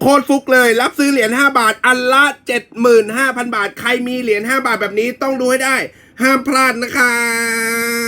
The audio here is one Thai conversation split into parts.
โคตรฟุกเลย รับซื้อเหรียญ5บาท อันละ 75,000 บาท ใครมีเหรียญ5บาทแบบนี้ต้องดูให้ได้ ห้ามพลาดนะครับ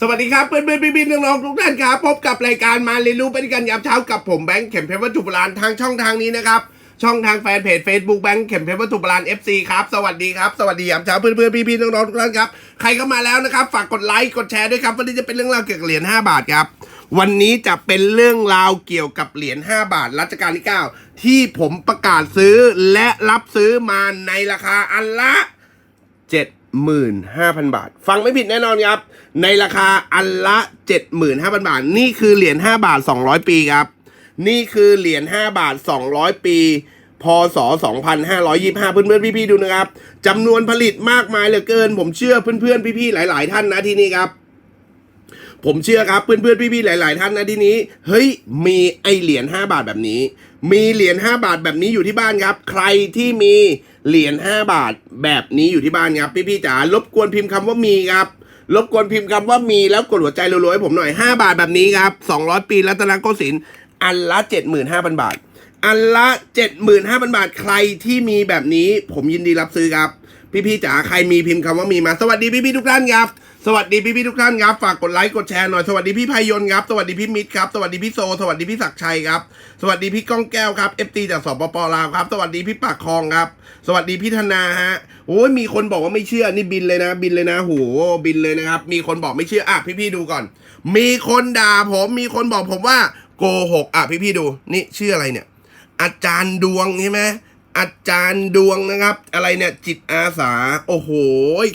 สวัสดีครับเพื่อนเพื่อนพี่พี่น้องๆทุกท่านครับ พบกับรายการมาเรียนรู้ไปด้วยกันยามเช้ากับผมแบงค์เข็มเพชรวัตถุโบราณทางช่องทางนี้นะครับ ช่องทางแฟนเพจ Facebook แบงค์เข็มเพชรวัตถุโบราณ FC ครับ สวัสดีครับ สวัสดียามเช้าเพื่อนเพื่อนพี่พี่น้องๆทุกท่านครับ ใครเข้ามาแล้วนะครับ ฝากกดไลค์กดแชร์ด้วยครับ วันนี้จะเป็นเรื่องราวเกี่ยวกับเหรียญ5บาทครับวันนี้จะเป็นเรื่องราวเกี่ยวกับเหรียญ5บาทรัชกาลที่9ที่ผมประกาศซื้อและรับซื้อมาในราคาอันละ 75,000 บาท ฟังไม่ผิดแน่นอนครับ ในราคาอันละ 75,000 บาท นี่คือเหรียญ5บาท 200 ปีครับ นี่คือเหรียญ5บาท 200 ปีพศ 2525 เพื่อนๆพี่ๆดูนะครับจำนวนผลิตมากมายเหลือเกิน ผมเชื่อเพื่อนๆพี่ๆหลาย ๆ ท่านนะที่นี่ครับ ผมเชื่อครับเพื่อนๆพี่ๆหลาย ๆ ท่านนะที่นี้ เฮ้ยมีไอเหรียญ5บาทแบบนี้ มีเหรียญ5บาทแบบนี้อยู่ที่บ้านครับ ใครที่มีเหรียญ5บาทแบบนี้อยู่ที่บ้านครับพี่ๆจ๋ารบกวนพิมพ์คำว่ามีครับรบกวนพิมพ์คำว่ามีแล้วกดหัวใจรัวๆให้ผมหน่อย 5 บาทแบบนี้ครับ 200 ปีรัตนโกสินทร์อันละ 75,000 บาท อันละ 75,000 บาทใครที่มีแบบนี้ผมยินดีรับซื้อครับ พี่ๆจ๋าใครมีพิมพ์คำว่ามีมา สวัสดีพี่ๆทุกท่านครับ สวัสดีพี่ๆทุกท่านครับ ฝากกดไลค์กดแชร์หน่อย สวัสดีพี่พายนครับ สวัสดีพี่มิตรครับ สวัสดีพี่โซ สวัสดีพี่ศักชัยครับ สวัสดีพี่ก้องแก้วครับ FT จากสปปลาวครับ สวัสดีพี่ปากคลองครับ สวัสดีพี่ธนาฮะ โอ้ยมีคนบอกว่าไม่เชื่อ นี่บินเลยนะ บินเลยนะโหบินเลยนะครับ มีคนบอกไม่เชื่อ อะพี่ๆดูก่อน มีคนด่าผม มีคนบอกผมว่าโกหก อะพี่ๆดู นี่ชื่ออะไรเนี่ย อาจารย์ดวงใช่ไหม อาจารย์ดวงนะครับ อะไรเนี่ยจิตอาสา โอ้โห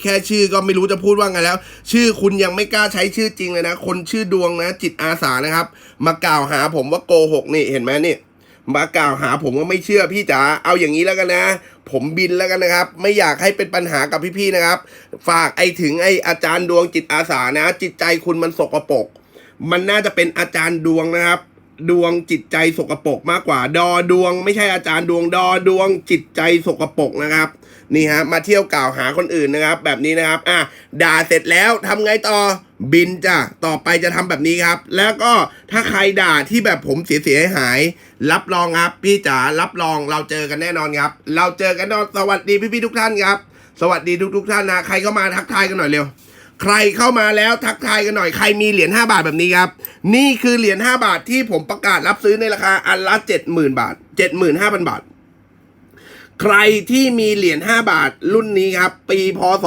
แค่ชื่อก็ไม่รู้จะพูดว่าไงแล้ว ชื่อคุณยังไม่กล้าใช้ชื่อจริงเลยนะ คนชื่อดวงนะ จิตอาสานะครับ มากล่าวหาผมว่าโกหกนี่เห็นไหมนี่มากล่าวหาผมว่าไม่เชื่อพี่จ๋าเอาอย่างนี้แล้วกันนะ ผมบินแล้วกันนะครับ ไม่อยากให้เป็นปัญหากับพี่ๆนะครับ ฝากไอ้ถึงไอ้อาจารย์ดวงจิตอาสานะ จิตใจคุณมันสกปรกมันน่าจะเป็นอาจารย์ดวงนะครับ ดวงจิตใจสกปรกมากกว่า ดอดวง ไม่ใช่อาจารย์ดวงดอดวงจิตใจสกปรกนะครับ นี่ฮะมาเที่ยวกล่าวหาคนอื่นนะครับ แบบนี้นะครับ อะด่าเสร็จแล้วทำไงต่อบินจ้ะต่อไปจะทำแบบนี้ครับ แล้วก็ถ้าใครด่าที่แบบผมเสียเสียหาย รับรองครับพี่จ๋ารับรองเราเจอกันแน่นอนครับ เราเจอกันแน่นอนสวัสดีพี่ๆทุกท่านครับ สวัสดีทุกๆท่านนะใครเข้ามาทักทายกันหน่อยเร็ว ใครเข้ามาแล้วทักทายกันหน่อยใครมีเหรียญ5บาทแบบนี้ครับ นี่คือเหรียญ5บาทที่ผมประกาศรับซื้อในราคาอันละ70,000 บาท 75,000 บาท ใครที่มีเหรียญ5บาทรุ่นนี้ครับ ปีพศ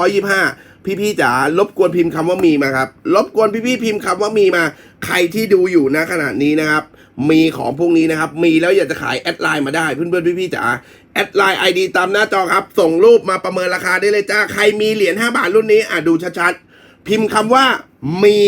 2525 พี่ๆจ๋ารบกวนพิมพ์คำว่ามีมาครับรบกวนพี่ๆพิมพ์คำว่ามีมา ใครที่ดูอยู่นะขณะนี้นะครับ มีของพวกนี้นะครับ มีแล้วอยากจะขายแอดไลน์มาได้เพื่อนๆพี่ๆจ๋าแอดไลน์ไอดีตามหน้าจอครับ ส่งรูปมาประเมินราคาได้เลยจ้าใครมีเหรียญ5บาทรุ่นนี้อะดูชัดๆพิมพ์คำว่ามี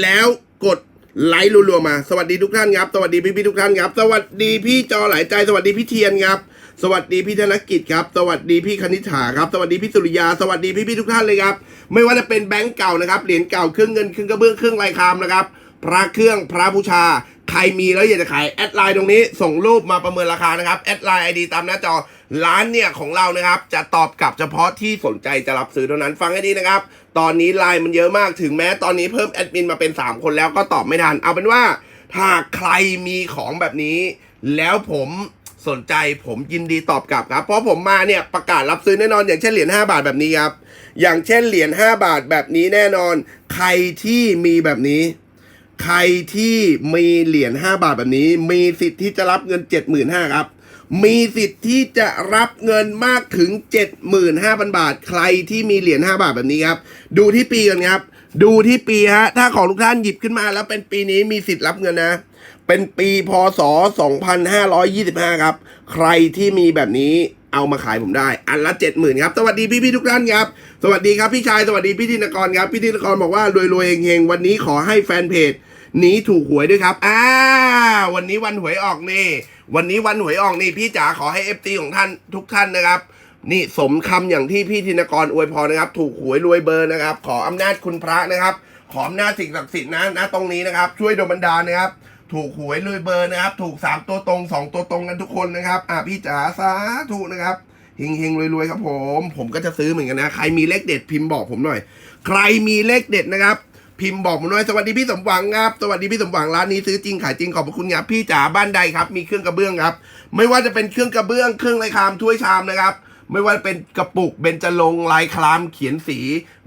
แล้วกดไลค์รัวๆมา สวัสดีทุกท่านครับ สวัสดีพี่ๆทุกท่านครับ สวัสดีพี่จอหลายใจ สวัสดีพี่เทียนครับ สวัสดีพี่ธนกิจครับ สวัสดีพี่คณิษฐาครับ สวัสดีพี่สุริยา สวัสดีพี่ๆทุกท่านเลยครับ ไม่ว่าจะเป็นแบงก์เก่านะครับ เหรียญเก่าเครื่องเงินเครื่องกระเบื้องเครื่องลายคามนะครับ พระเครื่องพระบูชา ใครมีแล้วอยากจะขายแอดไลน์ตรงนี้ ส่งรูปมาประเมินราคานะครับ แอดไลน์ไอดีตามหน้าจอ ร้านเนี่ยของเรานะครับ จะตอบกลับเฉพาะที่สนใจจะรับซื้อเท่านั้น ฟังให้ดีนะครับ ตอนนี้ไลน์มันเยอะมาก ถึงแม้ตอนนี้เพิ่มแอดมินมาเป็น 3 คนแล้วก็ตอบไม่ทัน เอาเป็นว่าถ้าใครมีของแบบนี้ แล้วผม สนใจผมยินดีตอบกลับครับ เพราะผมมาเนี่ยประกาศรับซื้อแน่นอน อย่างเช่นเหรียญ5บาทแบบนี้ครับ อย่างเช่นเหรียญ5บาทแบบนี้แน่นอน ใครที่มีแบบนี้ ใครที่มีเหรียญ5บาทแบบนี้ มีสิทธิ์ที่จะรับเงิน 75,000ครับ มีสิทธิ์ที่จะรับเงินมากถึง 75,000 บาท ใครที่มีเหรียญ5บาทแบบนี้ครับ ดูที่ปีกันครับ ดูที่ปีฮะถ้าของทุกท่านหยิบขึ้นมาแล้วเป็นปีนี้มีสิทธิ์รับเงินนะ เป็นปีพศ 2525 ครับ ใครที่มีแบบนี้เอามาขายผมได้ อันละเจ็ดหมื่นครับ สวัสดีพี่พี่ๆทุกท่านครับ สวัสดีครับพี่ชาย สวัสดีพี่ธินกรครับ พี่ธินกรบอกว่ารวยรวยๆเฮงๆ วันนี้ขอให้แฟนเพจหนีถูกหวยด้วยครับ อ่า วันนี้วันหวยออกนี่ วันนี้วันหวยออกนี่ พี่จ๋าขอให้เอฟซีของท่านทุกท่านนะครับ นี่สมคำอย่างที่พี่ธินกรอวยพรนะครับ ถูกหวยรวยเบอร์นะครับ ขออำนาจคุณพระนะครับ ขออำนาจสิ่งศักดิ์สิทธิ์นะ นะตรงนี้นะครับ ช่วยดลบันดาลนะครับ ถูกหวยรวยเบอร์นะครับ ถูกสามตัวตรงสองตัวตรงกันทุกคนนะครับ อะพี่จ๋าสาธุนะครับเฮงเฮงๆรวยๆครับผม ผมก็จะซื้อเหมือนกันนะ ใครมีเลขเด็ดพิมพ์บอกผมหน่อย ใครมีเลขเด็ดนะครับ พิมพ์บอกผมหน่อย สวัสดีพี่สมหวังครับ สวัสดีพี่สมหวังร้านนี้ซื้อจริงขายจริงขอบพระคุณครับ พี่จ๋าบ้านใดครับ มีเครื่องกระเบื้องครับ ไม่ว่าจะเป็นเครื่องกระเบื้อง เครื่องไรคามถ้วยชามนะครับ ไม่ว่าเป็นกระปุกเบญจรงลายคลามเขียนสี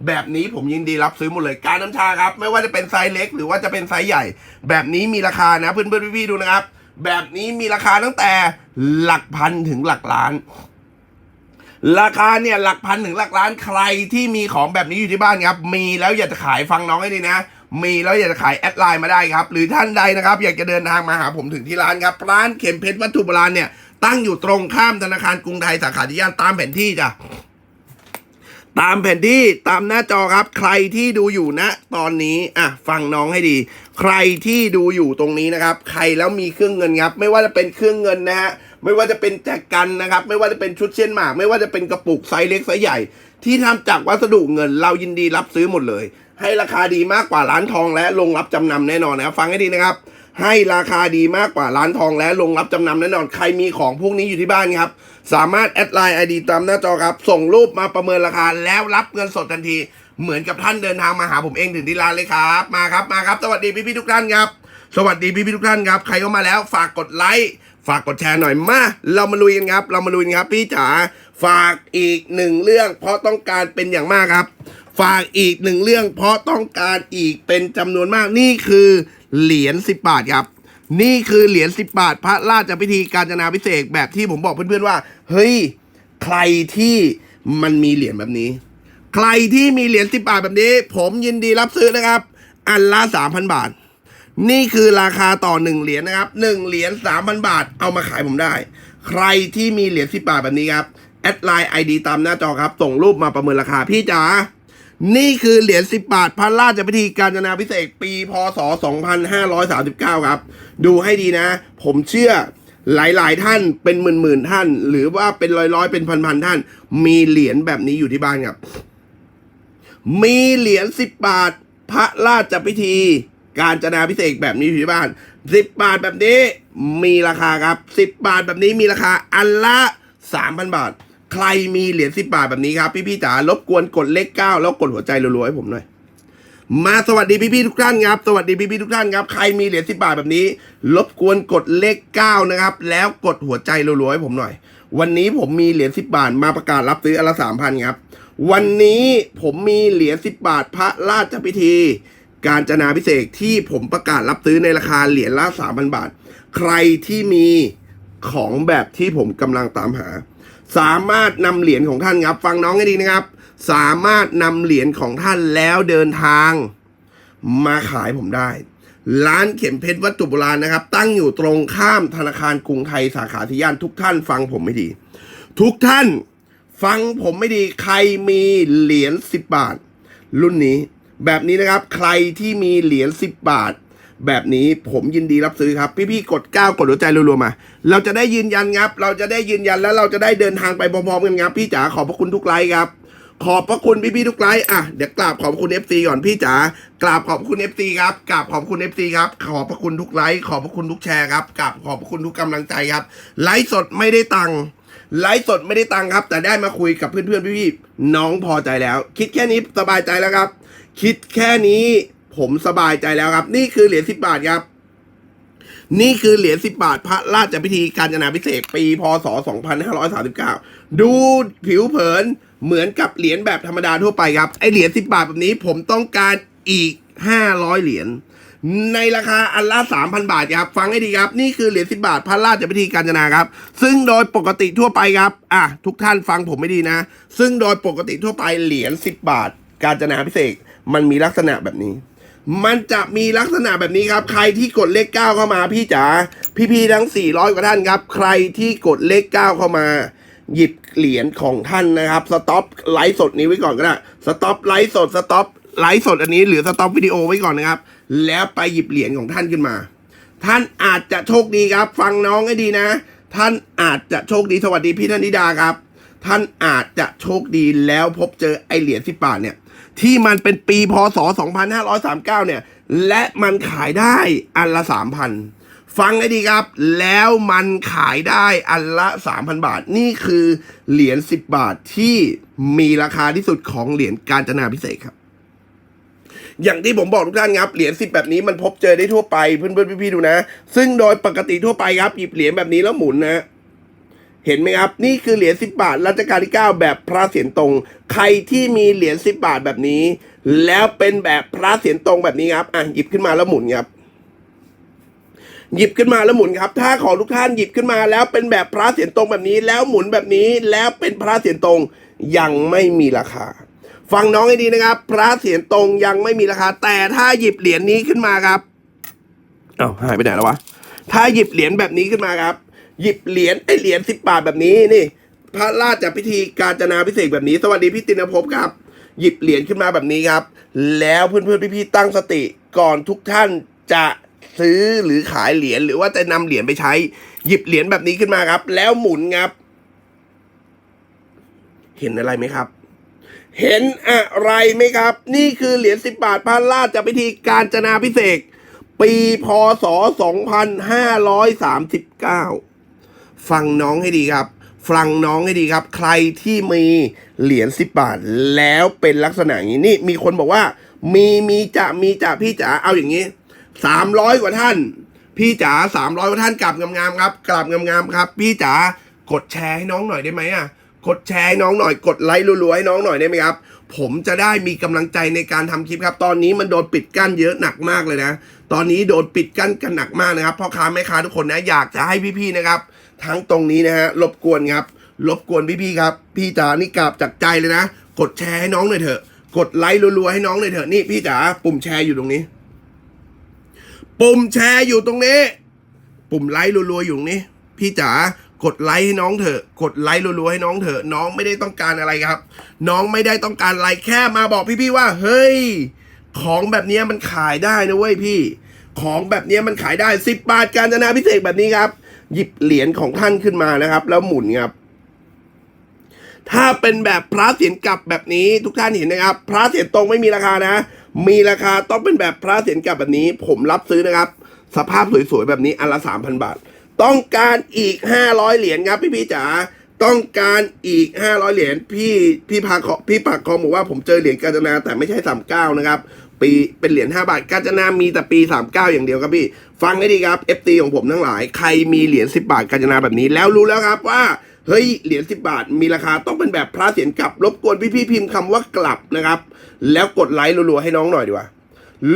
แบบนี้ผมยินดีรับซื้อหมดเลยการน้ำชาครับ ไม่ว่าจะเป็นไซส์เล็ก หรือว่าจะเป็นไซส์ใหญ่ แบบนี้มีราคานะเพื่อนเพื่อนๆพี่ๆดูนะครับ แบบนี้มีราคาตั้งแต่หลักพันถึงหลักล้าน ราคาเนี่ยหลักพันถึงหลักล้านใครที่มีของแบบนี้อยู่ที่บ้านครับ มีแล้วอยากจะขายฟังน้องให้ดีนะมีแล้วอยากจะขายแอดไลน์มาได้ครับ หรือท่านใดนะครับ อยากจะเดินทางมาหาผมถึงที่ร้านครับ ร้านเข็มเพชรวัตถุโบราณเนี่ย ตั้งอยู่ตรงข้ามธนาคารกรุงไทยสาขาที่ย่านตามแผนที่จ้ะตามแผนที่ตามหน้าจอครับ ใครที่ดูอยู่นะ ตอนนี้อะฟังน้องให้ดี ใครที่ดูอยู่ตรงนี้นะครับ ใครแล้วมีเครื่องเงินครับ ไม่ว่าจะเป็นเครื่องเงินนะฮะไม่ว่าจะเป็นแจกันนะครับ ไม่ว่าจะเป็นชุดเช่นหมาก ไม่ว่าจะเป็นกระปุกไซส์เล็กไซส์ใหญ่ ที่ทำจากวัสดุเงิน เรายินดีรับซื้อหมดเลย ให้ราคาดีมากกว่าร้านทองและลงรับจำนำแน่นอนนะครับ ฟังให้ดีนะครับ ให้ราคาดีมากกว่าร้านทองและลงรับจำนำแน่นอน ใครมีของพวกนี้อยู่ที่บ้านครับ สามารถแอดไลน์ไอดีตามหน้าจอครับ ส่งรูปมาประเมินราคาแล้วรับเงินสดทันที เหมือนกับท่านเดินทางมาหาผมเองถึงที่ร้านเลยครับ มาครับมาครับสวัสดีพี่พี่ทุกท่านครับ สวัสดีพี่พี่ทุกท่านครับ ใครเข้ามาแล้วฝากกดไลค์ฝากกดแชร์หน่อยมา เรามาลุยกันครับ เรามาลุยกันครับ พี่จ๋าฝากอีกหนึ่งเรื่อง เพราะต้องการเป็นอย่างมากครับ ฝากอีกหนึ่งเรื่องเพราะต้องการอีกเป็นจำนวนมากนี่คือเหรียญสิบบาทครับ นี่คือเหรียญสิบบาท พระราชพิธีการจนาพิเศษแบบที่ผมบอกเพื่อนๆว่า เฮ้ย ใครที่มันมีเหรียญแบบนี้ ใครที่มีเหรียญสิบบาทแบบนี้ ผมยินดีรับซื้อนะครับ อันละสามพันบาท นี่คือราคาต่อหนึ่งเหรียญนะครับหนึ่งเหรียญสามพันบาทเอามาขายผมได้ ใครที่มีเหรียญสิบบาทแบบนี้ครับแอดไลน์ไอดีตามหน้าจอครับ ส่งรูปมาประเมินราคาพี่จ๋า นี่คือเหรียญ10 บาท พระราชพิธีการจนาพิเศษปีพศ 2539 ครับ ดูให้ดีนะ ผมเชื่อหลาย ๆ ท่านเป็นหมื่น ๆ ท่าน หรือว่าเป็นร้อยๆเป็นพัน ๆ ท่าน มีเหรียญแบบนี้อยู่ที่บ้านครับ มีเหรียญ10 บาท พระราชพิธีการจนาพิเศษแบบนี้อยู่ที่บ้าน 10 บาทแบบนี้มีราคาครับ 10 บาทแบบนี้มีราคาอันละ 3,000 บาท ใครมีเหรียญ10บบาทแบบนี้ครับ พี่ๆจ๋ารบกวนกดเลข9แล้วกดหัวใจรัวๆให้ผมหน่อยมาสวัสดีพี่ๆทุกท่านครับ สวัสดีพี่ๆทุกท่านครับ ใครมีเหรียญ10บบาทแบบนี้ รบกวนกดเลข9นะครับ แล้วกดหัวใจรัวๆให้ผมหน่อย วันนี้ผมมีเหรียญ10บบาทมาประกาศรับซื้ออันละ3,000ครับ วันนี้ผมมีเหรียญ10บบาทพระราชพิธี การจนาพิเศษที่ผมประกาศรับซื้อในราคาเหรียญละ3,000บาท ใครที่มีของแบบที่ผมกำลังตามหา สามารถนำเหรียญของท่านครับ ฟังน้องให้ดีนะครับ สามารถนำเหรียญของท่านแล้วเดินทาง มาขายผมได้ ร้านเข็มเพชรวัตถุโบราณนะครับ ตั้งอยู่ตรงข้ามธนาคารกรุงไทยสาขาที่ย่านทุกท่านฟังผมไม่ดี ทุกท่านฟังผมไม่ดีใครมีเหรียญ10 บาท รุ่นนี้ แบบนี้นะครับ ใครที่มีเหรียญ10 บาท แบบนี้ผมยินดีรับซื้อครับ พี่ๆกด9กดหัวใจรัวๆมา เราจะได้ยืนยันครับ เราจะได้ยืนยันแล้วเราจะได้เดินทางไปพร้อมๆกันครับพี่จ๋าขอบพระคุณทุกไลค์ครับ ขอบพระคุณพี่ๆทุกไลค์อะเดี๋ยวกราบขอบคุณ FC ก่อนพี่จ๋ากราบขอบคุณ FC ครับกราบขอบคุณ FC ครับขอบพระคุณทุกไลค์ขอบพระคุณทุกแชร์ครับกราบขอบพระคุณทุกกำลังใจครับ ไลฟ์สดไม่ได้ตังค์ไลฟ์สดไม่ได้ตังค์ครับ แต่ได้มาคุยกับเพื่อนๆพี่ๆน้องพอใจแล้ว คิดแค่นี้สบายใจแล้วครับ คิดแค่นี้ ผมสบายใจแล้วครับ นี่คือเหรียญสิบบาทครับ นี่คือเหรียญสิบบาท พระราชพิธีการจนาพิเศษปีพศ 2539 ดูผิวเผินเหมือนกับเหรียญแบบธรรมดาทั่วไปครับ ไอเหรียญสิบบาทแบบนี้ผมต้องการอีก 500 เหรียญในราคาอันละ 3,000 บาทครับ ฟังให้ดีครับ นี่คือเหรียญ 10 บาท พระราชพิธีการจนาครับ ซึ่งโดยปกติทั่วไปครับ อะ ทุกท่านฟังผมไม่ดีนะ ซึ่งโดยปกติทั่วไปเหรียญ 10 บาท การจนาพิเศษ มันมีลักษณะแบบนี้ มันจะมีลักษณะแบบนี้ครับ ใครที่กดเลข9เข้ามาพี่จ๋าพี่ๆทั้ง 400 กว่าท่านครับ ใครที่กดเลข 9 เข้ามา หยิบเหรียญของท่านนะครับสต็อปไลฟ์สดนี้ไว้ก่อนก็ได้สต็อปไลฟ์สดสต็อปไลฟ์สดอันนี้หรือสต็อปวิดีโอไว้ก่อนนะครับ แล้วไปหยิบเหรียญของท่านขึ้นมา ท่านอาจจะโชคดีครับ ฟังน้องให้ดีนะ ท่านอาจจะโชคดีสวัสดีพี่ธนิดาครับ ท่านอาจจะโชคดีแล้วพบเจอไอเหรียญสิบบาทเนี่ย ที่มันเป็นปีพศ 2539 เนี่ย และมันขายได้อันละ 3,000 ฟังให้ดีครับ แล้วมันขายได้อันละ 3,000 บาท นี่คือเหรียญ 10 บาทที่มีราคาที่สุดของเหรียญการจนาพิเศษครับ อย่างที่ผมบอกทุกท่านครับ เหรียญสิบแบบนี้มันพบเจอได้ทั่วไปเพื่อนๆพี่ๆดูนะ ซึ่งโดยปกติทั่วไปครับหยิบเหรียญแบบนี้แล้วหมุนนะ เห็นไหมครับ นี่คือเหรียญสิบาทรัชกาลที่เก้าแบบพระเศียรตรง ใครที่มีเหรียญสิบาทแบบนี้ แล้วเป็นแบบพระเศียรตรงแบบนี้ครับอะหยิบขึ้นมาแล้วหมุนครับหยิบขึ้นมาแล้วหมุนครับ ถ้าของทุกท่านหยิบขึ้นมาแล้วเป็นแบบพระเศียรตรงแบบนี้ แล้วหมุนแบบนี้แล้วเป็นพระเศียรตรงยังไม่มีราคา ฟังน้องให้ดีนะครับ พระเศียรตรงยังไม่มีราคา แต่ถ้าหยิบเหรียญนี้ขึ้นมาครับเอ้าหายไปไหนแล้ววะถ้าหยิบเหรียญแบบนี้ขึ้นมาครับ หยิบเหรียญไอเหรียญสิบบาทแบบนี้นี่ พระราชพิธีการจนาพิเศษแบบนี้ สวัสดีพี่ตินภพครับ หยิบเหรียญขึ้นมาแบบนี้ครับ แล้วเพื่อนๆพี่ๆตั้งสติก่อนทุกท่านจะซื้อหรือขายเหรียญหรือว่าจะนำเหรียญไปใช้ หยิบเหรียญแบบนี้ขึ้นมาครับ แล้วหมุนครับ เห็นอะไรไหมครับ เห็นอะไรไหมครับ นี่คือเหรียญสิบบาทพระราชพิธีการจนาพิเศษปีพศ 2539 ฟังน้องให้ดีครับ ฟังน้องให้ดีครับ ใครที่มีเหรียญสิบบาท แล้วเป็นลักษณะอย่างนี้นี่มีคนบอกว่า มีมีจะมีจะพี่จ๋าเอาอย่างนี้สามร้อยกว่าท่าน พี่จ๋าสามร้อยกว่าท่านกลับงามๆครับ กลับงามๆครับ พี่จ๋ากดแชร์ให้น้องหน่อยได้ไหมอะกดแชร์ให้น้องหน่อยกดไลค์รัวๆให้น้องหน่อยได้ไหมครับ ผมจะได้มีกำลังใจในการทำคลิปครับ ตอนนี้มันโดนปิดกั้นเยอะหนักมากเลยนะ ตอนนี้โดนปิดกั้นกันหนักมากนะครับพ่อค้าแม่ค้าทุกคนนะอยากจะให้พี่ๆนะครับ ทั้งตรงนี้นะฮะรบกวนครับรบกวนพี่ๆครับ พี่จ๋านี่กราบจากใจเลยนะ กดแชร์ให้น้องหน่อยเถอะ กดไลค์รัวๆให้น้องหน่อยเถอะนี่พี่จ๋าปุ่มแชร์อยู่ตรงนี้ ปุ่มแชร์อยู่ตรงนี้ ปุ่มไลค์รัวๆอยู่ตรงนี้ พี่จ๋ากดไลค์ให้น้องเถอะ กดไลค์รัวๆให้น้องเถอะ น้องไม่ได้ต้องการอะไรครับ น้องไม่ได้ต้องการอะไรแค่มาบอกพี่ๆว่า เฮ้ย ของแบบนี้มันขายได้นะเว้ยพี่ ของแบบนี้มันขายได้สิบบาทการจนาพิเศษแบบนี้ครับ หยิบเหรียญของท่านขึ้นมานะครับ แล้วหมุนครับ ถ้าเป็นแบบพระเศียรกลับแบบนี้ทุกท่านเห็นนะครับ พระเศียรตรงไม่มีราคานะ มีราคาต้องเป็นแบบพระเศียรกลับแบบนี้ ผมรับซื้อนะครับ สภาพสวยๆแบบนี้อันละสามพันบาท ต้องการอีกห้าร้อยเหรียญครับพี่พี่จ๋าต้องการอีกห้าร้อยเหรียญพี่พี่พาขอพี่ปากคอบอกว่าผมเจอเหรียญกาญจนาแต่ไม่ใช่สามเก้านะครับ ปีเป็นเหรียญห้าบาทกาญจนามีแต่ปีสามเก้าอย่างเดียวครับพี่ ฟังให้ดีครับ FT ของผมทั้งหลาย ใครมีเหรียญสิบาทกาญจนาแบบนี้ แล้วรู้แล้วครับว่าเฮ้ยเหรียญสิบาทมีราคาต้องเป็นแบบพระเศียรกลับ รบกวนพี่ๆพิมพ์คำว่ากลับนะครับ แล้วกดไลค์รัวๆให้น้องหน่อยดีกว่า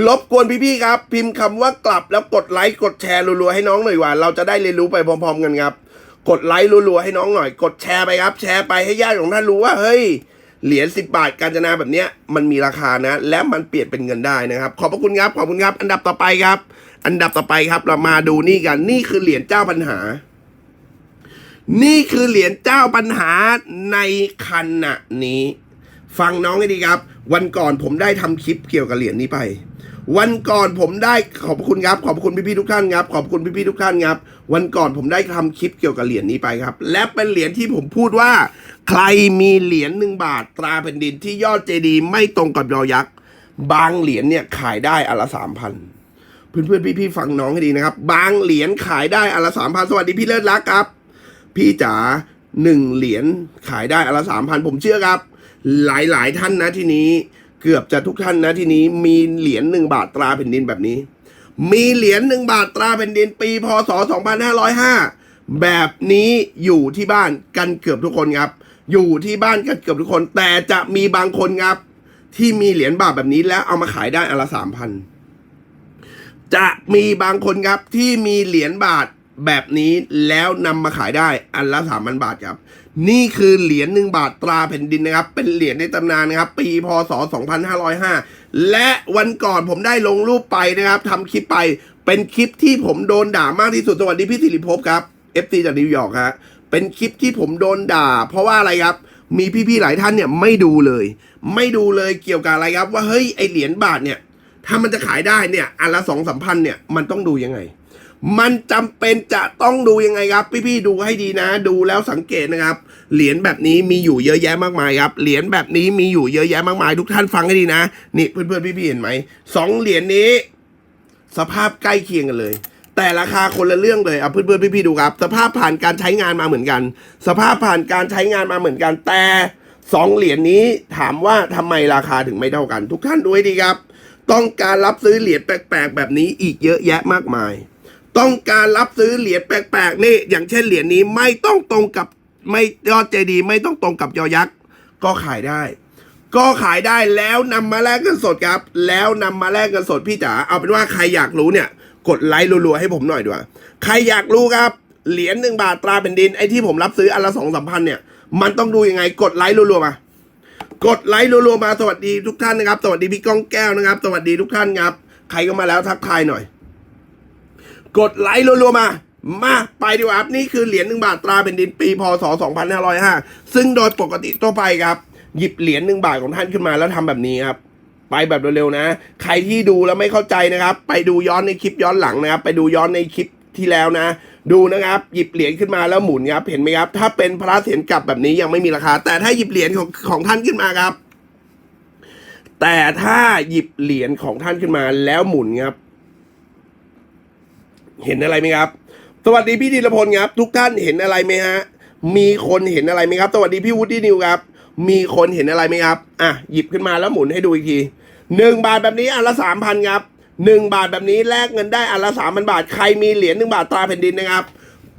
รบกวนพี่ๆครับ พิมพ์คำว่ากลับแล้วกดไลค์กดแชร์รัวๆให้น้องหน่อยดีกว่า เราจะได้เรียนรู้ไปพร้อม ๆ กันครับ กดไลค์รัวๆให้น้องหน่อย กดแชร์ไปครับ แชร์ไปให้ญาติของท่านรู้ว่าเฮ้ย เหรียญสิบบาทการจนาแบบเนี้ยมันมีราคานะ และมันเปลี่ยนเป็นเงินได้นะครับ ขอบพระคุณครับขอบคุณครับ อันดับต่อไปครับ อันดับต่อไปครับเรามาดูนี่กันนี่คือเหรียญเจ้าปัญหา นี่คือเหรียญเจ้าปัญหาในขณะนี้ ฟังน้องให้ดีครับ วันก่อนผมได้ทำคลิปเกี่ยวกับเหรียญนี้ไป วันก่อนผมได้ขอบคุณครับ ขอบคุณพี่ๆทุกท่านครับ ขอบคุณพี่ๆทุกท่านครับ วันก่อนผมได้ทำคลิปเกี่ยวกับเหรียญนี้ไปครับ และเป็นเหรียญที่ผมพูดว่า ใครมีเหรียญหนึ่งบาท ตราแผ่นดินที่ยอดเจดีย์ไม่ตรงกับยอยักษ์บางเหรียญเนี่ยขายได้อนละสามพันเพื่อนๆพี่ๆฟังน้องให้ดีนะครับ บางเหรียญขายได้อนละสามพันสวัสดีพี่เลิศรักครับ พี่จ๋าหนึ่งเหรียญขายได้อนละสามพันผมเชื่อครับ หลายๆท่านนะที่นี้ เกือบจะทุกท่านนะที่นี้มีเหรียญหนึ่งบาทตราแผ่นดินแบบนี้ มีเหรียญหนึ่งบาทตราแผ่นดินปีพศ 2505 แบบนี้อยู่ที่บ้านกันเกือบทุกคนครับ อยู่ที่บ้านกันเกือบทุกคน แต่จะมีบางคนครับ ที่มีเหรียญบาทแบบนี้แล้วเอามาขายได้อนละสามพันจะมีบางคนครับที่มีเหรียญบาท แบบนี้แล้วนำมาขายได้อันละสามพันบาทครับ นี่คือเหรียญหนึ่งบาทตราแผ่นดินนะครับ เป็นเหรียญในตำนานนะครับ ปีพศ 2505 และวันก่อนผมได้ลงรูปไปนะครับทำคลิปไปเป็นคลิปที่ผมโดนด่ามากที่สุดสวัสดีพี่สิริภพครับ FT จากนิวยอร์กฮะเป็นคลิปที่ผมโดนด่า เพราะว่าอะไรครับ มีพี่ๆหลายท่านเนี่ยไม่ดูเลย ไม่ดูเลยเกี่ยวกับอะไรครับ ว่าเฮ้ยไอเหรียญบาทเนี่ยถ้ามันจะขายได้เนี่ยอันละสองสามพันเนี่ยมันต้องดูยังไง มันจำเป็นจะต้องดูยังไงครับ พี่ๆดูให้ดีนะ ดูแล้วสังเกตนะครับ เหรียญแบบนี้มีอยู่เยอะแยะมากมายครับ เหรียญแบบนี้มีอยู่เยอะแยะมากมาย ทุกท่านฟังให้ดีนะ นี่เพื่อนๆพี่ๆเห็นไหมสองเหรียญนี้ สภาพใกล้เคียงกันเลย แต่ราคาคนละเรื่องเลยเอาเพื่อนๆพี่ๆดูครับ สภาพผ่านการใช้งานมาเหมือนกัน สภาพผ่านการใช้งานมาเหมือนกัน แต่สองเหรียญนี้ถามว่าทำไมราคาถึงไม่เท่ากัน ทุกท่านดูให้ดีครับ ต้องการรับซื้อเหรียญแปลกๆ แบบนี้อีกเยอะแยะมากมาย ต้องการรับซื้อเหรียญแปลกๆนี่อย่างเช่นเหรียญนี้ไม่ต้องตรงกับไม่ยอดเจดี ไม่ต้องตรงกับยอยักษ์ก็ขายได้ ก็ขายได้แล้วนำมาแลกเงินสดครับ แล้วนำมาแลกเงินสดพี่จ๋าเอาเป็นว่าใครอยากรู้เนี่ย กดไลค์รัวๆให้ผมหน่อยดีกว่าใครอยากรู้ครับเหรียญหนึ่งบาทตราแผ่นดินไอ้ที่ผมรับซื้ออันละสองสามพันเนี่ย มันต้องดูยังไงกดไลค์รัวๆมากดไลค์รัวๆมาสวัสดีทุกท่านนะครับ สวัสดีพี่ก้องแก้วนะครับ สวัสดีทุกท่านครับ ใครก็มาแล้วทักทายหน่อย กดไลค์รัวๆมา มาไปดีกว่าครับนี่คือเหรียญหนึ่งบาทตราเป็นดินปีพศ 2505 ซึ่งโดยปกติตัวไปครับ หยิบเหรียญหนึ่งบาทของท่านขึ้นมาแล้วทำแบบนี้ครับไปแบบเร็วๆนะ ใครที่ดูแล้วไม่เข้าใจนะครับ ไปดูย้อนในคลิปย้อนหลังนะครับ ไปดูย้อนในคลิปที่แล้วนะ ดูนะครับ หยิบเหรียญขึ้นมาแล้วหมุนครับ เห็นไหมครับ ถ้าเป็นพระเศียรกลับแบบนี้ยังไม่มีราคา แต่ถ้าหยิบเหรียญของของท่านขึ้นมาครับ แต่ถ้าหยิบเหรียญของท่านขึ้นมาแล้วหมุนครับ เห็นอะไรไหมครับ สวัสดีพี่ธีรพลครับ ทุกท่านเห็นอะไรไหมฮะ มีคนเห็นอะไรไหมครับ สวัสดีพี่วูดดี้นิวครับ มีคนเห็นอะไรไหมครับ อะหยิบขึ้นมาแล้วหมุนให้ดูอีกทีหนึ่งบาทแบบนี้อันละสามพันครับหนึ่งบาทแบบนี้แลกเงินได้อันละสามพันบาท ใครมีเหรียญหนึ่งบาทตราแผ่นดินนะครับ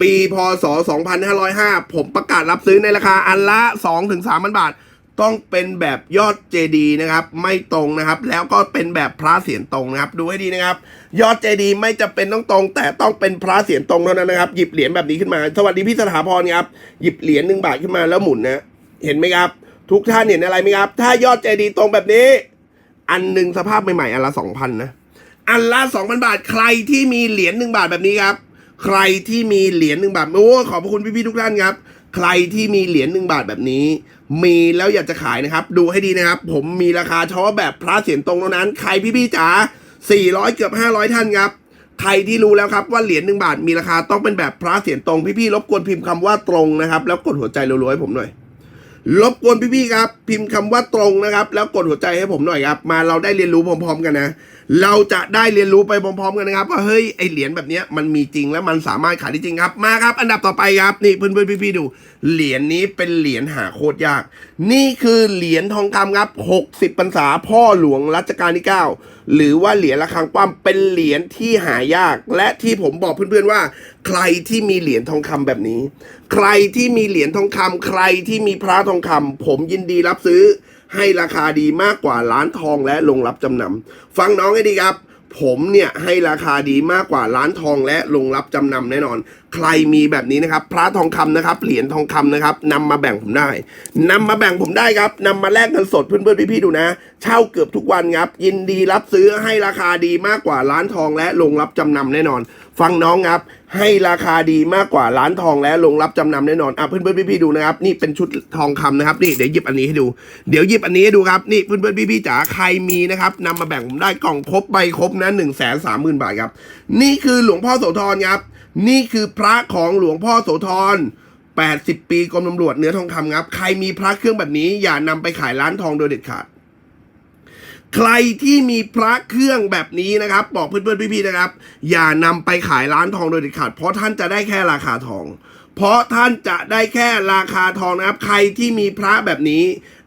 ปีพศสองพันห้าร้อยห้าผมประกาศรับซื้อในราคาอันละสองถึงสามพันบาท ต้องเป็นแบบยอดเจดีนะครับ ไม่ตรงนะครับ แล้วก็เป็นแบบพระเสียรตรงนะครับ ดูให้ดีนะครับ ยอดเจดีไม่จะเป็นต้องตรง แต่ต้องเป็นพระเสียรตรงเท่านั้นนะครับ หยิบเหรียญแบบนี้ขึ้นมา สวัสดีพี่สถาพรครับ หยิบเหรียญหนึ่งบาทขึ้นมาแล้วหมุนนะ เห็นไหมครับ ทุกท่านเห็นอะไรไหมครับ ถ้ายอดเจดีตรงแบบนี้ อันหนึ่งสภาพใหม่ๆอันละสองพันนะ อันละสองพันบาท ใครที่มีเหรียญหนึ่งบาทแบบนี้ครับ ใครที่มีเหรียญหนึ่งบาท โอ้ ขอบพระคุณพี่ๆทุกท่านครับ ใครที่มีเหรียญหนึ่งบาทแบบนี้ มีแล้วอยากจะขายนะครับ ดูให้ดีนะครับ ผมมีราคาเฉพาะแบบพระเสียรตรงเท่านั้น ใครพี่ๆจ๋า400 เกือบ 500 ท่านครับ ใครที่รู้แล้วครับว่าเหรียญหนึ่งบาทมีราคาต้องเป็นแบบพระเสียรตรงพี่ๆรบกวนพิมพ์คำว่าตรงนะครับ แล้วกดหัวใจรัวๆให้ผมหน่อยรบกวนพี่ๆครับ พิมพ์คำว่าตรงนะครับ แล้วกดหัวใจให้ผมหน่อยครับ มาเราได้เรียนรู้พร้อม ๆ กันนะเราจะได้เรียนรู้ไปพร้อมๆกันนะครับว่าเฮ้ยไอเหรียญแบบนี้มันมีจริงและมันสามารถขายได้จริงครับ มาครับ อันดับต่อไปครับนี่เพื่อนๆพี่ๆดู เหรียญนี้เป็นเหรียญหาโคตรยาก นี่คือเหรียญทองคำครับ 60พรรษาพ่อหลวงรัชกาลที่ 9 หรือว่าเหรียญระฆังป้มเป็นเหรียญที่หายาก และที่ผมบอกเพื่อนๆว่า ใครที่มีเหรียญทองคำแบบนี้ ใครที่มีเหรียญทองคำใครที่มีพระทองคำผมยินดีรับซื้อ ให้ราคาดีมากกว่าร้านทองและโรงรับจำนำฟังน้องให้ดีครับ ผมเนี่ยให้ราคาดีมากกว่าร้านทองและโรงรับจำนำแน่นอน ใครมีแบบนี้นะครับ พระทองคำนะครับ เหรียญทองคำนะครับนำมาแบ่งผมได้นำมาแบ่งผมได้ครับนำมาแลกเงินสดเพื่อนๆพี่ๆดูนะ เช่าเกือบทุกวันครับ ยินดีรับซื้อให้ราคาดีมากกว่าร้านทองและโรงรับจำนำแน่นอน ฟังน้องครับ ให้ราคาดีมากกว่าร้านทองและโรงรับจำนำแน่นอนอะเพื่อนๆพี่ๆดูนะครับ นี่เป็นชุดทองคำนะครับ นี่เดี๋ยวหยิบอันนี้ให้ดู เดี๋ยวหยิบอันนี้ให้ดูครับ นี่เพื่อนๆพี่ๆจ๋าใครมีนะครับนำมาแบ่งผมได้กล่องครบใบครบนะหนึ่งแสนสามหมื่นบาทครับ นี่คือหลวงพ่อโสธรครับ นี่คือพระของหลวงพ่อโสธร80 ปีกรมตำรวจเนื้อทองคำครับ ใครมีพระเครื่องแบบนี้อย่านำไปขายร้านทองโดยเด็ดขาด ใครที่มีพระเครื่องแบบนี้นะครับ บอกเพื่อนๆพี่ๆนะครับ อย่านำไปขายร้านทองโดยเด็ดขาด เพราะท่านจะได้แค่ราคาทอง เพราะท่านจะได้แค่ราคาทองนะครับ ใครที่มีพระแบบนี้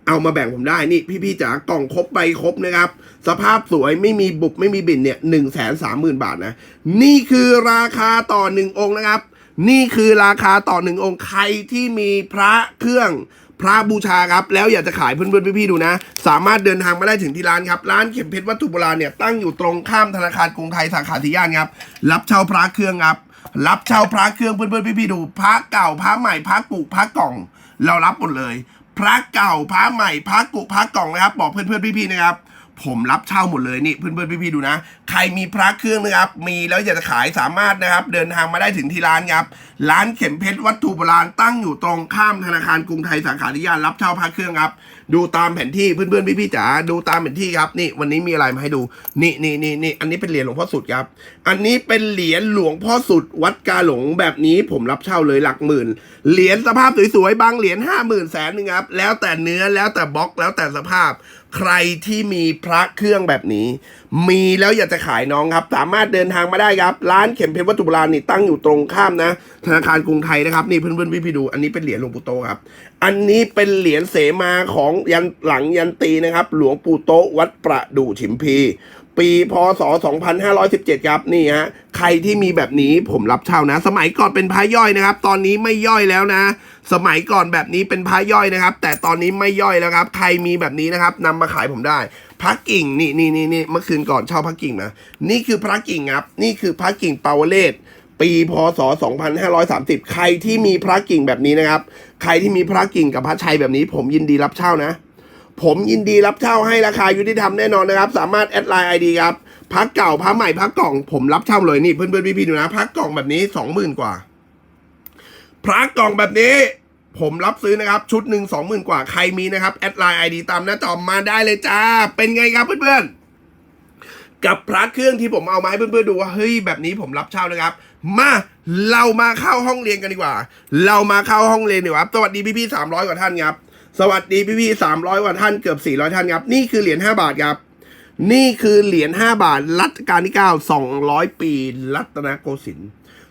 เอามาแบ่งผมได้นี่พี่ๆจ๋ากล่องครบใบครบนะครับ สภาพสวยไม่มีบุบไม่มีบินเนี่ยหนึ่งแสนสามหมื่นบาทนะ นี่คือราคาต่อหนึ่งองค์นะครับ นี่คือราคาต่อหนึ่งองค์ใครที่มีพระเครื่อง พระบูชาครับ แล้วอยากจะขายเพื่อนๆพี่ๆดูนะ สามารถเดินทางมาได้ถึงที่ร้านครับ ร้านเข็มเพชรวัตถุโบราณเนี่ยตั้งอยู่ตรงข้ามธนาคารกรุงไทยสาขาที่ย่านครับ รับเช่าพระเครื่องครับ รับเช่าพระเครื่องเพื่อนๆพี่ๆดู พระเก่าพระใหม่พระกุพระกล่อง เรารับหมดเลย พระเก่าพระใหม่พระกุพระกล่องนะครับ บอกเพื่อนๆพี่ๆนะครับ ผมรับเช่าหมดเลยนี่เพื่อนๆพี่ๆดูนะ ใครมีพระเครื่องนะครับ มีแล้วอยากจะขายสามารถนะครับ เดินทางมาได้ถึงที่ร้านครับร้านเข็มเพชรวัตถุโบราณตั้งอยู่ตรงข้ามธนาคารกรุงไทยสาขาธิยารับเช่าพระเครื่องครับ ดูตามแผนที่เพื่อนๆพี่ๆจ๋าดูตามแผนที่ครับนี่วันนี้มีอะไรมาให้ดูนี่นี่นี่นี่อันนี้เป็นเหรียญหลวงพ่อสุดครับ อันนี้เป็นเหรียญหลวงพ่อสุด วัดกาหลงแบบนี้ผมรับเช่าเลยหลักหมื่นเหรียญสภาพสวยๆบางเหรียญห้าหมื่นแสนนึงครับแล้วแต่เนื้อแล้วแต่บล็อกแล้วแต่สภาพ ใครที่มีพระเครื่องแบบนี้ มีแล้วอยากจะขายน้องครับ สามารถเดินทางมาได้ครับ ร้านเข็มเพชรวัตถุโบราณนี่ตั้งอยู่ตรงข้ามนะ ธนาคารกรุงไทยนะครับ นี่เพื่อนๆพี่ๆดู อันนี้เป็นเหรียญหลวงปู่โตครับ อันนี้เป็นเหรียญเสมาของยันหลังยันตีนะครับ หลวงปู่โตวัดประดู่ฉิมพีปีพศ 2517 ครับ นี่ฮะ ใครที่มีแบบนี้ผมรับเช่านะ สมัยก่อนเป็นพระย่อยนะครับ ตอนนี้ไม่ย่อยแล้วนะ สมัยก่อนแบบนี้เป็นพระย่อยนะครับ แต่ตอนนี้ไม่ย่อยแล้วครับ ใครมีแบบนี้นะครับนำมาขายผมได้พระกิ่งนี่นี่นี่นี่เมื่อคืนก่อนเช่าพระกิ่งนะนี่คือพระกิ่งครับนี่คือพระกิ่งปาวเลศปีพศ 2530 ใครที่มีพระกิ่งแบบนี้นะครับ ใครที่มีพระกิ่งกับพระชัยแบบนี้ ผมยินดีรับเช่านะ ผมยินดีรับเช่าให้ราคายุติธรรมแน่นอนนะครับ สามารถแอดไลน์ไอดีครับพักเก่าพักใหม่พักกล่อง ผมรับเช่าเลยนี่เพื่อนเพื่อนๆพี่ๆดูนะพักกล่องแบบนี้สองหมื่นกว่า พระกล่องแบบนี้ ผมรับซื้อนะครับ ชุดหนึ่งสองหมื่นกว่าใครมีนะครับ แอดไลน์ไอดีตามหน้าจอมาได้เลยจ้า เป็นไงครับเพื่อนๆ กับพระเครื่องที่ผมเอามาให้เพื่อนๆดูว่าเฮ้ยแบบนี้ผมรับเช่านะครับ มาเรามาเข้าห้องเรียนกันดีกว่า เรามาเข้าห้องเรียนดีกว่าสวัสดีพี่ๆสามร้อยกว่าท่านครับสวัสดีพี่ๆสามร้อยกว่าท่านเกือบสี่ร้อยท่านครับ นี่คือเหรียญห้าบาทครับ นี่คือเหรียญห้าบาท รัชกาลที่เก้าสองร้อยปี รัตนโกสินทร์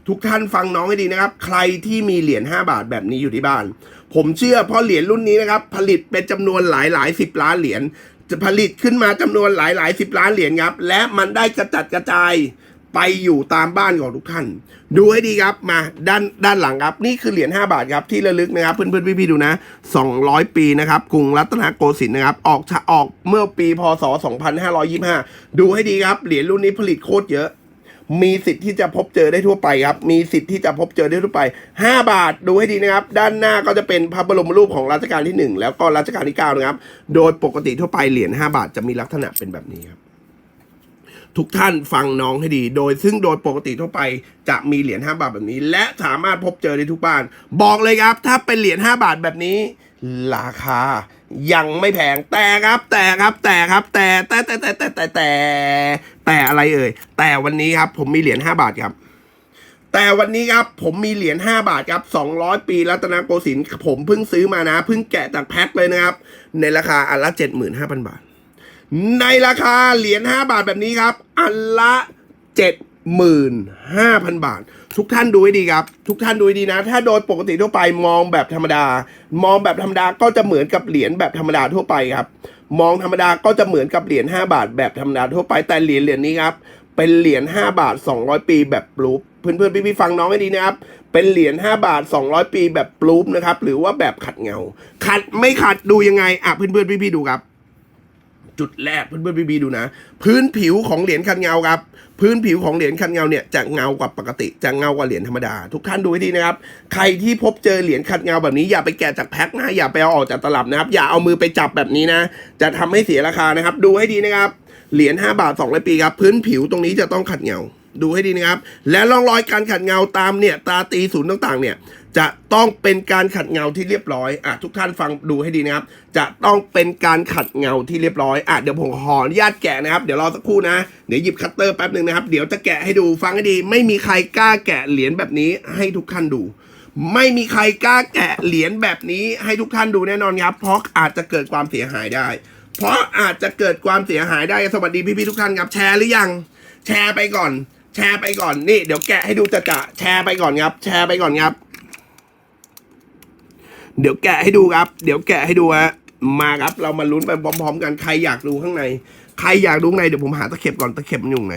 ทุกท่านฟังน้องให้ดีนะครับ ใครที่มีเหรียญห้าบาทแบบนี้อยู่ที่บ้าน ผมเชื่อเพราะเหรียญรุ่นนี้นะครับ ผลิตเป็นจำนวนหลายหลายสิบล้านเหรียญจะผลิตขึ้นมาจำนวนหลายหลายสิบล้านเหรียญครับ และมันได้กระจัดกระจายไปอยู่ตามบ้านของทุกท่าน ดูให้ดีครับมาด้านด้านหลังครับนี่คือเหรียญ5บาทครับที่ระลึกนะครับเพื่อนเพื่อนๆพี่ๆดูนะ 200 ปีนะครับกรุงรัตนโกสินทร์นะครับออกออกเมื่อปีพศ 2525 ดูให้ดีครับเหรียญรุ่นนี้ผลิตโคตรเยอะ มีสิทธิ์ที่จะพบเจอได้ทั่วไปครับ มีสิทธิ์ที่จะพบเจอได้ทั่วไป 5 บาทดูให้ดีนะครับ ด้านหน้าก็จะเป็นพระบรมรูปของรัชกาลที่ 1 แล้วก็รัชกาลที่9นะครับ โดยปกติทั่วไปเหรียญ5บาทจะมีลักษณะเป็นแบบนี้ครับทุกท่านฟังน้องให้ดี โดยซึ่งโดยปกติทั่วไปจะมีเหรียญ5บาทแบบนี้ และสามารถพบเจอได้ทุกบ้าน บอกเลยครับ ถ้าเป็นเหรียญ5บาทแบบนี้ ราคายังไม่แพงแต่ครับ แต่ครับ แต่ครับ แต่แต่แต่แต่แต่แต่แต่แต่อะไรเอ่ยแต่วันนี้ครับ ผมมีเหรียญ5บาทครับ แต่วันนี้ครับ ผมมีเหรียญ5บาทครับ200ปีรัตนโกสินทร์ผมเพิ่งซื้อมานะเพิ่งแกะจากแพ็คเลยนะครับ ในราคาอันละ75,000บาท ในราคาเหรียญ5บาทแบบนี้ครับ อันละ75,000บาท ทุกท่านดูให้ดีครับ ทุกท่านดูให้ดีนะ ถ้าโดยปกติทั่วไปมองแบบธรรมดา มองแบบธรรมดาก็จะเหมือนกับเหรียญแบบธรรมดาทั่วไปครับ มองธรรมดาก็จะเหมือนกับเหรียญ5บาท แบบธรรมดาทั่วไปแต่เหรียญเหรียญนี้ครับเป็นเหรียญ5บาท 200 ปีแบบปลูปเพื่อนๆพี่ๆฟังน้องให้ดีนะครับเป็นเหรียญ5บาท 200 ปีแบบปลูปนะครับหรือว่าแบบขัดเงาขัดไม่ขัดดูยังไงอะเพื่อนๆพี่ๆดูครับ จุดแรกเพื่อนๆพี่ๆดูนะ พื้นผิวของเหรียญคันเงาครับ พื้นผิวของเหรียญคันเงาเนี่ยจะเงากว่าปกติจะเงากว่าเหรียญธรรมดา ทุกท่านดูให้ดีนะครับ ใครที่พบเจอเหรียญคันเงาแบบนี้อย่าไปแกะจากแพ็คนะอย่าไปเอาออกจากตลับนะครับ อย่าเอามือไปจับแบบนี้นะ จะทำให้เสียราคานะครับ ดูให้ดีนะครับ เหรียญ5บาท200ปีครับ พื้นผิวตรงนี้จะต้องขัดเงา ดูให้ดีนะครับ และร่องรอยการขัดเงาตามเนี่ยตาตีศูนย์ต่างๆเนี่ยจะต้องเป็นการขัดเงาที่เรียบร้อยอะทุกท่านฟังดูให้ดีนะครับ จะต้องเป็นการขัดเงาที่เรียบร้อยอะเดี๋ยวผมขออนุญาตแกะนะครับ เดี๋ยวรอสักครู่นะ เดี๋ยวหยิบคัตเตอร์แป๊บหนึ่งนะครับ เดี๋ยวจะแกะให้ดูฟังให้ดี ไม่มีใครกล้าแกะเหรียญแบบนี้ให้ทุกท่านดู ไม่มีใครกล้าแกะเหรียญแบบนี้ให้ทุกท่านดูแน่นอนครับเพราะอาจจะเกิดความเสียหายได้ เพราะอาจจะเกิดความเสียหายได้สวัสดีพี่ๆทุกท่านครับแชร์หรือยัง แชร์ไปก่อน แชร์ไปก่อนนี่ เดี๋ยวแกะให้ดูจะจะแชร์ไปก่อนครับ แชร์ไปก่อนครับ เดี๋ยวแกะให้ดูครับ เดี๋ยวแกะให้ดูฮะมาครับ เรามาลุ้นไปพร้อมๆกันใครอยากดูข้างใน ใครอยากดูข้างในเดี๋ยวผมหาตะเข็บก่อนตะเข็บมันอยู่ไหน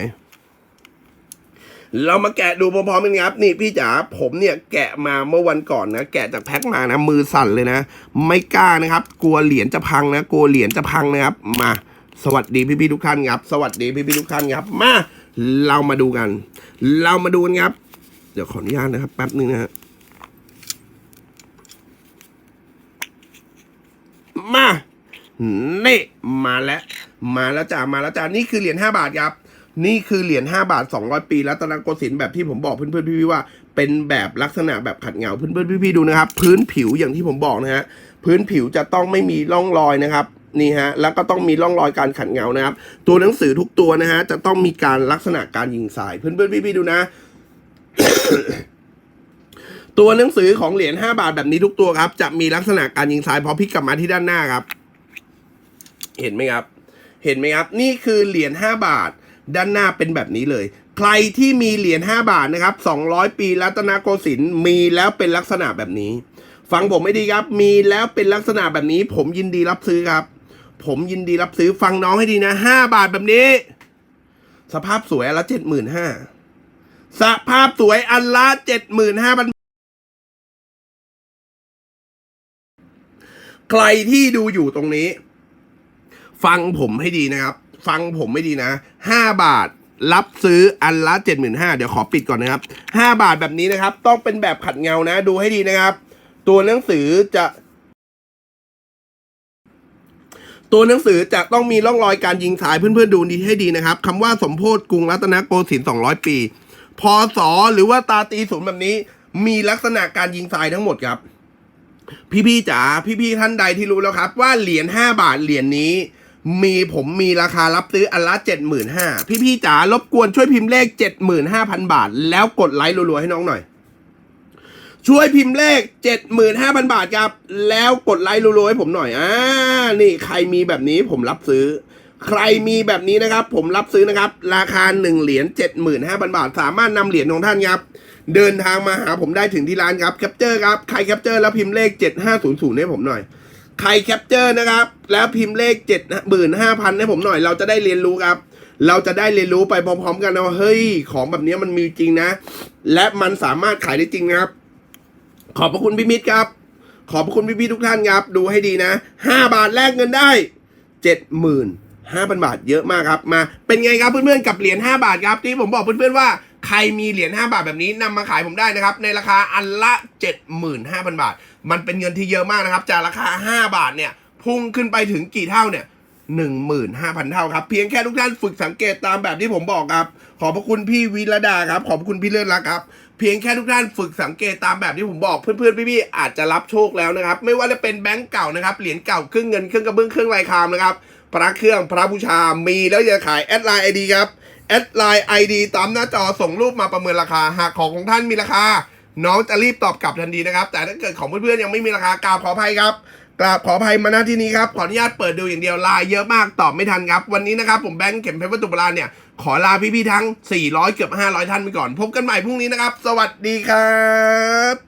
เรามาแกะดูพร้อมๆกันครับ นี่พี่จ๋าผมเนี่ยแกะมาเมื่อวันก่อนนะ แกะจากแพ็คมานะมือสั่นเลยนะ ไม่กล้านะครับ กลัวเหรียญจะพังนะ กลัวเหรียญจะพังนะครับ มา สวัสดีพี่ๆทุกท่านครับ สวัสดีพี่ๆทุกท่านครับ มาเรามาดูกัน เรามาดูกันครับ เดี๋ยวขออนุญาตนะครับ แป๊บนึงนะฮะมานี่มาแล้ว มาแล้วจ้ามาแล้วจ้านี่คือเหรียญ5บาทครับ นี่คือเหรียญ5บาท 200 ปีรัตนโกสินทร์แบบที่ผมบอกเพื่อนๆพี่ๆว่า เป็นแบบลักษณะแบบขัดเงาเพื่อนๆพี่ๆดูนะครับ พื้นผิวอย่างที่ผมบอกนะฮะพื้นผิวจะต้องไม่มีร่องรอยนะครับ นี่ฮะแล้วก็ต้องมีร่องรอยการขัดเงานะครับ ตัวหนังสือทุกตัวนะฮะจะต้องมีการลักษณะการยิงสาย เพื่อนๆพี่ๆดูนะ ตัวหนังสือของเหรียญ5บาทแบบนี้ทุกตัวครับ จะมีลักษณะการยิงสายพอพลิกกลับมาที่ด้านหน้าครับ เห็นไหมครับ เห็นไหมครับ นี่คือเหรียญ5บาท ด้านหน้าเป็นแบบนี้เลย ใครที่มีเหรียญ5บาทนะครับ200 ปีรัตนโกสินทร์มีแล้วเป็นลักษณะแบบนี้ ฟังผมไม่ดีครับ มีแล้วเป็นลักษณะแบบนี้ ผมยินดีรับซื้อครับ ผมยินดีรับซื้อฟังน้องให้ดีนะ5บาทแบบนี้ สภาพสวยอันละ75,000สภาพสวยอันละ75,000ใครที่ดูอยู่ตรงนี้ ฟังผมให้ดีนะครับ ฟังผมไม่ดีนะห้าบาทรับซื้ออันละเจ็ดหมื่นห้าเดี๋ยวขอปิดก่อนนะครับห้าบาทแบบนี้นะครับ ต้องเป็นแบบขัดเงานะ ดูให้ดีนะครับ ตัวหนังสือจะ ตัวหนังสือจะต้องมีร่องรอยการยิงสายเพื่อนๆดูดีให้ดีนะครับคำว่าสมโพธกรุงรัตนโกสินทร์200 ปี พศหรือว่าตาตีศูนย์แบบนี้ มีลักษณะการยิงสายทั้งหมดครับ พี่ๆจ๋าพี่ๆท่านใดที่รู้แล้วครับ ว่าเหรียญ5บาทเหรียญนี้ มีผมมีราคารับซื้ออันละ75,000พี่ๆจ๋ารบกวนช่วยพิมพ์เลข 75,000 บาท แล้วกดไลค์รัวๆให้น้องหน่อย ช่วยพิมพ์เลข 75,000 บาทครับ แล้วกดไลค์รัวๆให้ผมหน่อยอ่านี่ใครมีแบบนี้ผมรับซื้อ ใครมีแบบนี้นะครับ ผมรับซื้อนะครับ ราคา 1 เหรียญ75,000 บาท สามารถนำเหรียญของท่านครับ เดินทางมาหาผมได้ถึงที่ร้านครับแคปเจอร์ครับใครแคปเจอร์แล้วพิมพ์เลข 7500ให้ผมหน่อยใครแคปเจอร์นะครับ แล้วพิมพ์เลข75,000ให้ผมหน่อย เราจะได้เรียนรู้ครับ เราจะได้เรียนรู้ไปพร้อมๆ กันนะว่าเฮ้ย ของแบบนี้มันมีจริงนะ และมันสามารถขายได้จริงนะครับ ขอบพระคุณพี่มิตรครับ ขอบพระคุณพี่ๆทุกท่านครับ ดูให้ดีนะ 5 บาทแลกเงินได้75,000 บาทเยอะมากครับ มาเป็นไงครับเพื่อนๆกับเหรียญ5บาทครับที่ผมบอกเพื่อนๆว่าใครมีเหรียญ5บาทแบบนี้นำมาขายผมได้นะครับ ในราคาอันละ 75,000 บาท มันเป็นเงินที่เยอะมากนะครับ จากราคา 5 บาทเนี่ยพุ่งขึ้นไปถึงกี่เท่าเนี่ย15,000 เท่าครับ เพียงแค่ทุกท่านฝึกสังเกตตามแบบที่ผมบอกครับ ขอบพระคุณพี่วิรดาครับ ขอบพระคุณพี่เลิศรักครับ เพียงแค่ทุกท่านฝึกสังเกตตามแบบที่ผมบอกเพื่อนๆพี่ๆอาจจะรับโชคแล้วนะครับ ไม่ว่าจะเป็นแบงก์เก่านะครับเหรียญเก่าเครื่องเงินเครื่องกระเบื้องเครื่องลายคามนะครับพระเครื่องพระบูชา มีแล้วจะขายแอดไลน์ไอดีครับแอดไลน์ไอดีตามหน้าจอส่งรูปมาประเมินราคาหากของของท่านมีราคา น้องจะรีบตอบกลับทันทีนะครับ แต่ถ้าเกิดของเพื่อนๆยังไม่มีราคากราบขออภัยครับ กราบขออภัยมาณที่นี้ครับขออนุญาตเปิดดูอย่างเดียวลายเยอะมากตอบไม่ทันครับ วันนี้นะครับผมแบงค์เข็มเพชรวัตถุโบราณเนี่ยขอลาพี่ๆทั้ง 400 เกือบ 500 ท่านไปก่อน พบกันใหม่พรุ่งนี้นะครับ สวัสดีครับ